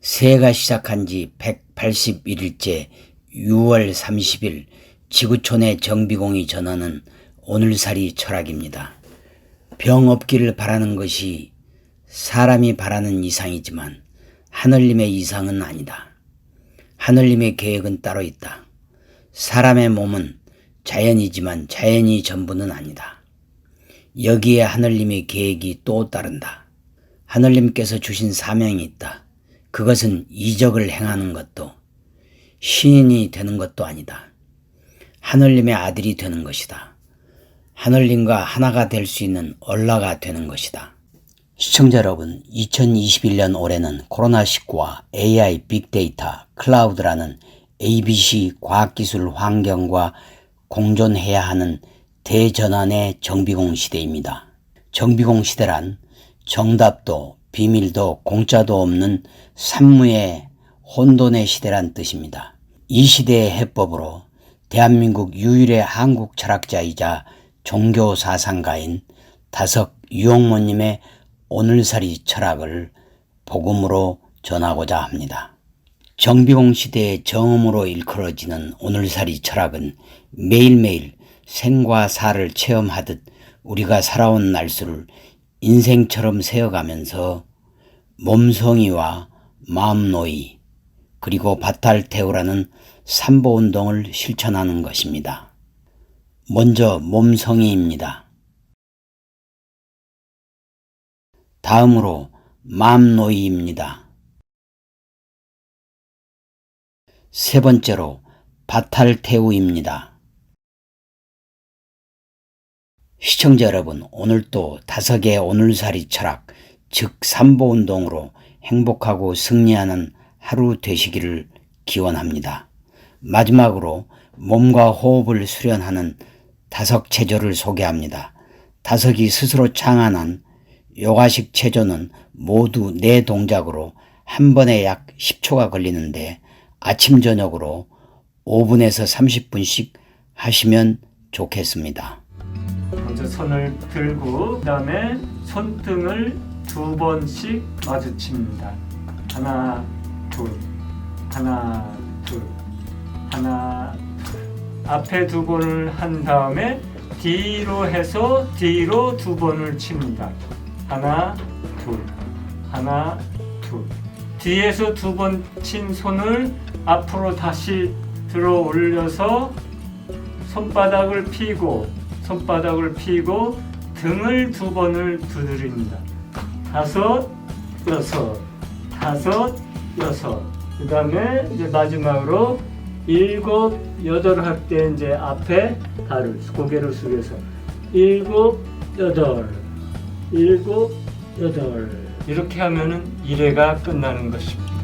새해가 시작한 지 181일째 6월 30일 지구촌의 정비공이 전하는 오늘살이 철학입니다. 병 없기를 바라는 것이 사람이 바라는 이상이지만 하늘님의 이상은 아니다. 하늘님의 계획은 따로 있다. 사람의 몸은 자연이지만 자연이 전부는 아니다. 여기에 하늘님의 계획이 또 따른다. 하늘님께서 주신 사명이 있다. 그것은 이적을 행하는 것도 신인이 되는 것도 아니다. 하늘님의 아들이 되는 것이다. 하늘님과 하나가 될 수 있는 얼라가 되는 것이다. 시청자 여러분, 2021년 올해는 코로나19와 AI, 빅데이터, 클라우드라는 ABC 과학기술 환경과 공존해야 하는 대전환의 정비공 시대입니다. 정비공 시대란 정답도 비밀도 공짜도 없는 산무의 혼돈의 시대란 뜻입니다. 이 시대의 해법으로 대한민국 유일의 한국 철학자이자 종교 사상가인 다석 유홍모님의 오늘살이 철학을 복음으로 전하고자 합니다. 정비공 시대의 정음으로 일컬어지는 오늘살이 철학은 매일매일 생과 사를 체험하듯 우리가 살아온 날수를 인생처럼 세어가면서 몸성이와 마음노이 그리고 바탈테오라는 삼보운동을 실천하는 것입니다. 먼저 몸성이입니다. 다음으로 마음노이입니다. 세 번째로 바탈테우입니다. 시청자 여러분, 오늘도 다섯의 오늘살이 철학, 즉 삼보운동으로 행복하고 승리하는 하루 되시기를 기원합니다. 마지막으로 몸과 호흡을 수련하는 다석 체조를 소개합니다. 다석이 스스로 창안한 요가식 체조는 모두 네 동작으로 한 번에 약 10초가 걸리는데 아침 저녁으로 5분에서 30분씩 하시면 좋겠습니다. 먼저 손을 들고 그다음에 손등을 두 번씩 마주칩니다. 하나, 둘, 하나, 둘, 하나, 둘. 앞에 두 번을 한 다음에 뒤로 해서 뒤로 두 번을 칩니다. 하나, 둘, 하나, 둘. 뒤에서 두 번 친 손을 앞으로 다시 들어 올려서 손바닥을 펴고 손바닥을 펴고 등을 두 번을 두드립니다. 다섯, 여섯, 다섯, 여섯. 그 다음에 이제 마지막으로 일곱, 여덟 할 때 이제 앞에 발을 고개를 숙여서 일곱, 여덟, 일곱, 여덟 이렇게 하면은 일회가 끝나는 것입니다.